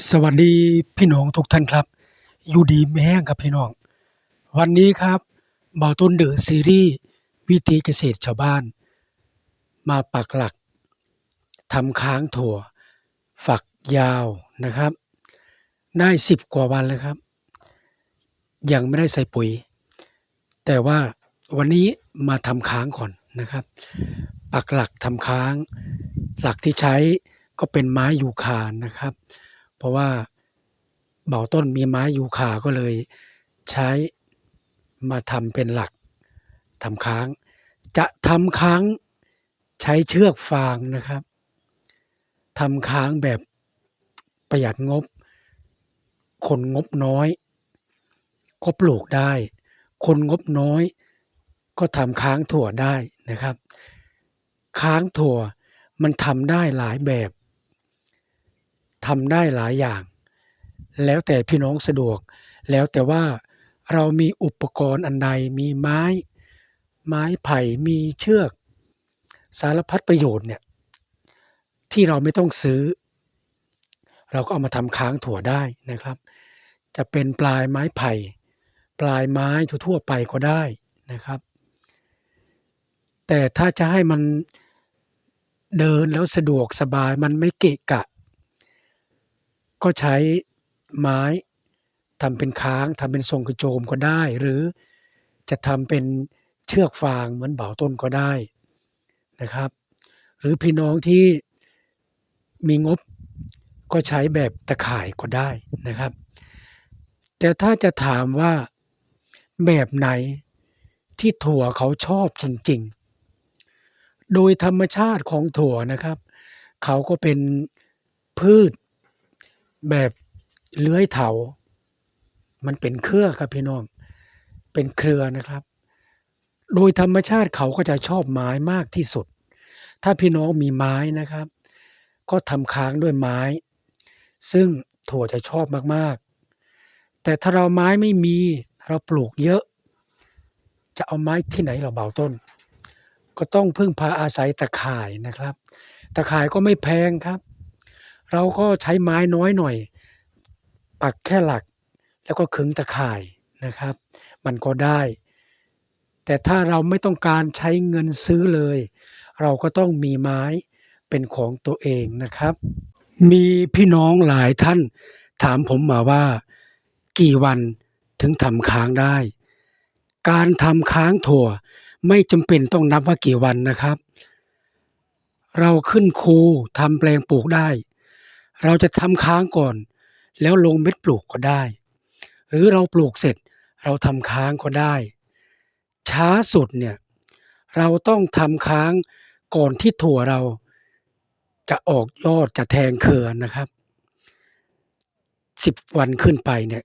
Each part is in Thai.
สวัสดีพี่น้องทุกท่านครับ อยู่ดีไม่แห้งครับพี่น้อง วันนี้ครับเบาต้นเดอซีรีส์วิถีเกษตรชาวบ้าน มาปักหลักทำค้างถั่ว ฝักยาวนะครับ ได้สิบกว่าวันแล้วครับ ยังไม่ได้ใส่ปุ๋ย แต่ว่าวันนี้มาทำค้างก่อนนะครับ ปักหลักทำค้าง หลักที่ใช้ก็เป็นไม้ยูคานะครับ เพราะว่าเบาต้นมีไม้ยูคาก็เลยใช้มาทำเป็นหลักทำค้าง จะทำค้างใช้เชือกฟางนะครับทำค้างแบบประหยัดงบ คนงบน้อย ก็ปลูกได้ คนงบน้อย ก็ทำค้างถั่วได้นะครับ ค้างถั่วมันทำได้หลายแบบ ทำได้หลายอย่าง แล้วแต่พี่น้องสะดวก แล้วแต่ว่าเรามีอุปกรณ์อันใดมีไม้ ไม้ไผ่มีเชือก สารพัดประโยชน์เนี่ยที่เราไม่ต้องซื้อ เราก็เอามาทำค้างถั่วได้นะครับ จะเป็นปลายไม้ไผ่ ปลายไม้ทั่วไปก็ได้นะครับ แต่ถ้าจะให้มันเดินแล้วสะดวกสบายมันไม่เกะกะ ก็ใช้ไม้ทำเป็นค้างทำเป็นทรงกระโจมก็ได้ หรือจะทำเป็นเชือกฟางเหมือนเบาต้นก็ได้นะครับ หรือพี่น้องที่มีงบก็ใช้แบบตะข่ายก็ได้นะครับ แต่ถ้าจะถามว่าแบบไหนที่ถั่วเขาชอบจริงๆ โดยธรรมชาติของถั่วนะครับ เขาก็เป็นพืช แบบเลื้อยเถา มันเป็นเครือครับพี่น้อง เป็นเครือนะครับ โดยธรรมชาติเขาก็จะชอบไม้มากที่สุด ถ้าพี่น้องมีไม้นะครับ ก็ทำค้างด้วยไม้ ซึ่งถั่วจะชอบมากๆ แต่ถ้าเราไม้ไม่มีเราปลูกเยอะ จะเอาไม้ที่ไหนเราเบาต้น ก็ต้องพึ่งพาอาศัยตะข่ายนะครับ ตะข่ายก็ไม่แพงครับ เราก็ใช้ไม้น้อยหน่อย ปักแค่หลักแล้วก็ขึงตะข่ายนะครับ มันก็ได้ แต่ถ้าเราไม่ต้องการใช้เงินซื้อเลย เราก็ต้องมีไม้เป็นของตัวเองนะครับ มีพี่น้องหลายท่านถามผมมาว่า กี่วันถึงทำค้างได้ การทำค้างถั่วไม่จำเป็นต้องนับว่ากี่วันนะครับ เราขึ้นคูทำแปลงปลูกได้ เราจะทำค้างก่อน แล้วลงเม็ดปลูกก็ได้ หรือเราปลูกเสร็จเราทำค้างก็ได้ ช้าสุดเนี่ยเราต้องทำค้างก่อนที่ถั่วเราจะออกยอดจะแทงเครือนะครับ10วันขึ้นไปเนี่ย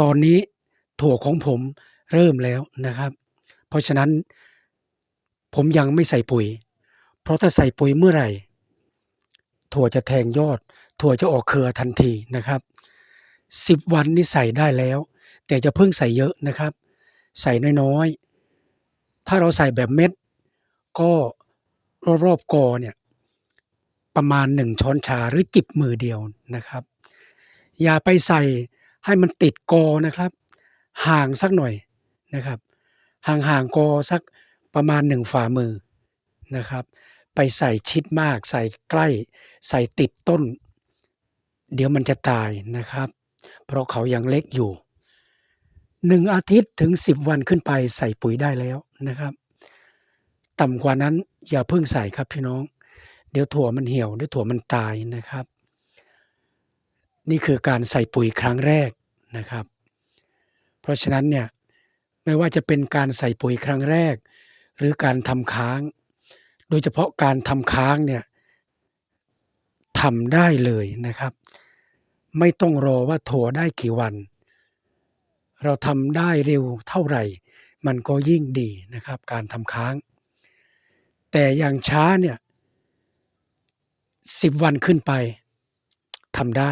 ตอนนี้ถั่วของผมเริ่มแล้วนะครับ เพราะฉะนั้นผมยังไม่ใส่ปุ๋ย เพราะถ้าใส่ปุ๋ยเมื่อไหร่ ถั่วจะแทงยอด ถั่วจะออกเครือทันทีนะครับ10วันนี่ใส่ได้แล้ว แต่จะเพิ่งใส่เยอะนะครับ ใส่น้อยๆ ถ้าเราใส่แบบเม็ด ก็รอบๆกอเนี่ยประมาณ1ช้อนชาหรือจิบมือเดียวนะครับ อย่าไปใส่ให้มันติดกอนะครับ ห่างสักหน่อยนะครับ ห่างๆกอสักประมาณ1ฝ่ามือนะครับ ไปใส่ชิดมาก ใส่ใกล้ ใส่ติดต้น เดี๋ยวมันจะตายนะครับ เพราะเขายังเล็กอยู่1อาทิตย์ถึง10วันขึ้นไปใส่ปุ๋ยได้แล้วนะครับ ต่ำกว่านั้นอย่าเพิ่งใส่ครับพี่น้อง เดี๋ยวถั่วมันเหี่ยวเดี๋ยวถั่วมันตายนะครับ นี่คือการใส่ปุ๋ยครั้งแรกนะครับ เพราะฉะนั้นเนี่ยไม่ว่าจะเป็นการใส่ปุ๋ยครั้งแรก หรือการทำค้าง โดยเฉพาะการทำค้างเนี่ยทำได้เลยนะครับ ไม่ต้องรอว่าถั่วได้กี่วัน เราทำได้เร็วเท่าไหร่ มันก็ยิ่งดีนะครับ การทำค้าง แต่อย่างช้าเนี่ย10วันขึ้นไปทำได้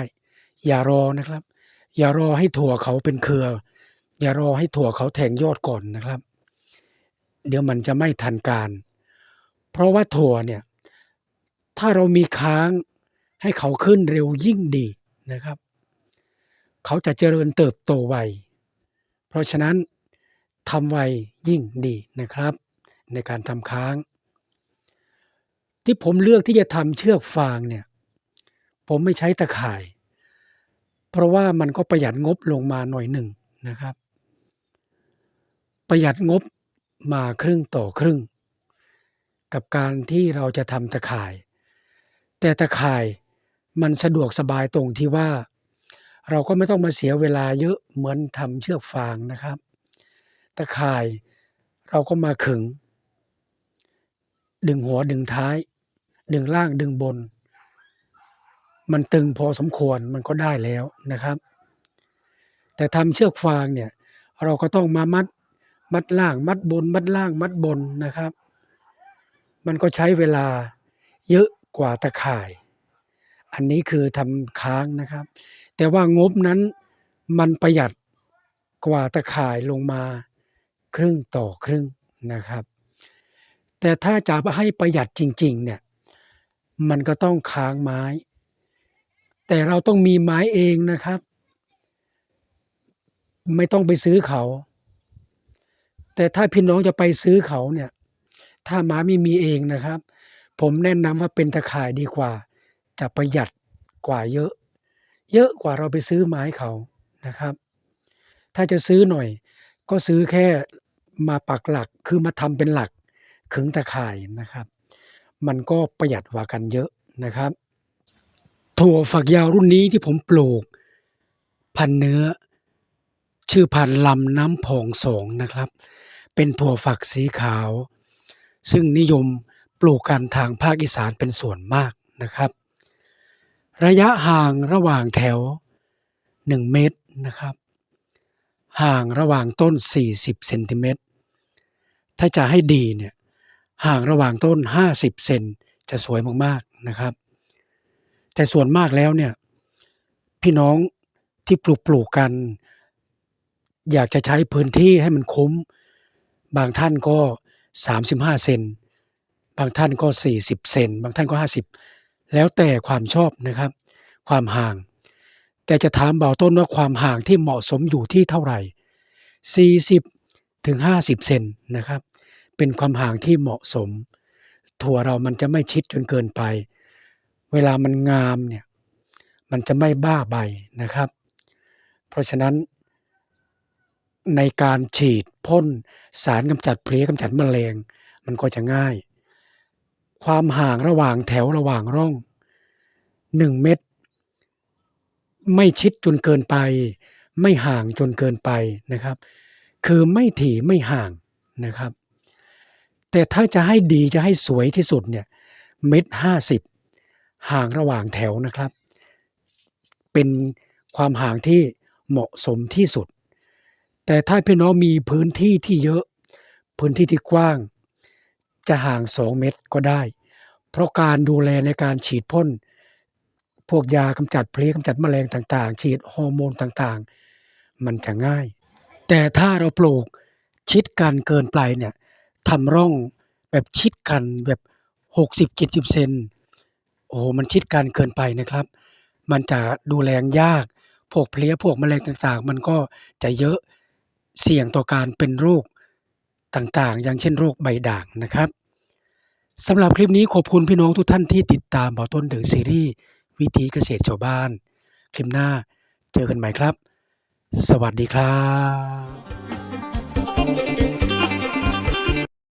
อย่ารอนะครับ อย่ารอให้ถั่วเขาเป็นเครือ อย่ารอให้ถั่วเขาแทงยอดก่อนนะครับ เดี๋ยวมันจะไม่ทันการ เพราะว่าถั่วเนี่ยถ้าเรามีค้างให้เขาขึ้นเร็วยิ่งดีนะครับ เขาจะเจริญเติบโตไว เพราะฉะนั้นทำไวยิ่งดีนะครับ ในการทำค้าง ที่ผมเลือกที่จะทำเชือกฟางเนี่ยผมไม่ใช้ตะข่าย เพราะว่ามันก็ประหยัดงบลงมาหน่อยหนึ่งนะครับ ประหยัดงบมาครึ่งต่อครึ่ง กับการที่เราจะทำตะข่าย แต่ตะข่ายมันสะดวกสบายตรงที่ว่า เราก็ไม่ต้องมาเสียเวลาเยอะเหมือนทำเชือกฟางนะครับ ตะข่ายเราก็มาขึง ดึงหัวดึงท้าย ดึงล่างดึงบน มันตึงพอสมควรมันก็ได้แล้วนะครับ แต่ทำเชือกฟางเนี่ยเราก็ต้องมามัดมัดล่างมัดบน มัดล่างมัดบนนะครับ มันก็ใช้เวลาเยอะกว่าตะข่าย อันนี้คือทำค้างนะครับ แต่ว่างบนั้นมันประหยัดกว่าตะข่ายลงมาครึ่งต่อครึ่งนะครับ แต่ถ้าจะให้ประหยัดจริง ๆ เนี่ย มันก็ต้องค้างไม้ แต่เราต้องมีไม้เองนะครับ ไม่ต้องไปซื้อเขา แต่ถ้าพี่น้องจะไปซื้อเขาเนี่ย ถ้าไม้ไม่มีเองนะครับ ผมแนะนำว่าเป็นตะข่ายดีกว่า จะประหยัดกว่าเยอะ เยอะกว่าเราไปซื้อไม้เขานะครับ ถ้าจะซื้อหน่อย ก็ซื้อแค่มาปักหลักคือมาทำเป็นหลักขึงตะข่ายนะครับ มันก็ประหยัดกว่ากันเยอะนะครับ ถั่วฝักยาวรุ่นนี้ที่ผมปลูก พันเนื้อ ชื่อพันลำน้ำพองสองนะครับ เป็นถั่วฝักสีขาว ซึ่งนิยมปลูกกันทางภาคอีสานเป็นส่วนมากนะครับ ระยะห่างระหว่างแถว 1 เมตรนะครับ ห่างระหว่างต้น 40เซนติเมตรถ้าจะให้ดีเนี่ยห่างระหว่างต้น 50เซนจะสวยมากๆนะครับ แต่ส่วนมากแล้วเนี่ยพี่น้องที่ปลูกปลูกกัน อยากจะใช้พื้นที่ให้มันคุ้ม บางท่านก็ 35 เซน บางท่านก็ 40 เซน บางท่านก็ 50 แล้วแต่ความชอบนะครับ ความห่าง แต่จะถามเบาต้นว่าความห่างที่เหมาะสมอยู่ที่เท่าไหร่ 40 ถึง 50 เซนนะครับ เป็นความห่างที่เหมาะสม ถั่วเรามันจะไม่ชิดจนเกินไป เวลามันงามเนี่ย มันจะไม่บ้าใบนะครับ เพราะฉะนั้น ในการฉีดพ่นสารกำจัดเพลี้ยกำจัดแมลง มันก็จะง่าย ความห่างระหว่างแถวระหว่างร่อง 1 เมตร ไม่ชิดจนเกินไป ไม่ห่างจนเกินไปนะครับ คือไม่ถี่ไม่ห่างนะครับ แต่ถ้าจะให้ดีจะให้สวยที่สุดเนี่ยเมตรห้าสิบห่างระหว่างแถวนะครับ เป็นความห่างที่เหมาะสมที่สุด แต่ถ้าพี่น้องมีพื้นที่ที่เยอะ พื้นที่ที่กว้าง จะห่าง 2 เมตรก็ได้ เพราะการดูแลในการฉีดพ่น พวกยากำจัดเพลี้ยกำจัดแมลงต่างๆ ฉีดฮอร์โมนต่างๆ มันจะง่าย แต่ถ้าเราปลูกชิดกันเกินไปเนี่ยทำร่องแบบชิดกันแบบ60-70เซนโอ้โฮมันชิดกันเกินไปนะครับ มันจะดูแลยากพวกเพลี้ยพวกแมลงต่างๆ มันก็จะเยอะ เสี่ยงต่อการเป็นโรคต่างๆ อย่างเช่นโรคใบด่างนะครับสำหรับคลิปนี้ขอบคุณพี่น้องทุกท่านที่ติดตามเบาต้นเดอะซีรีส์วิธีเกษตรชาวบ้าน คลิปหน้าเจอกันใหม่ครับ สวัสดีครับ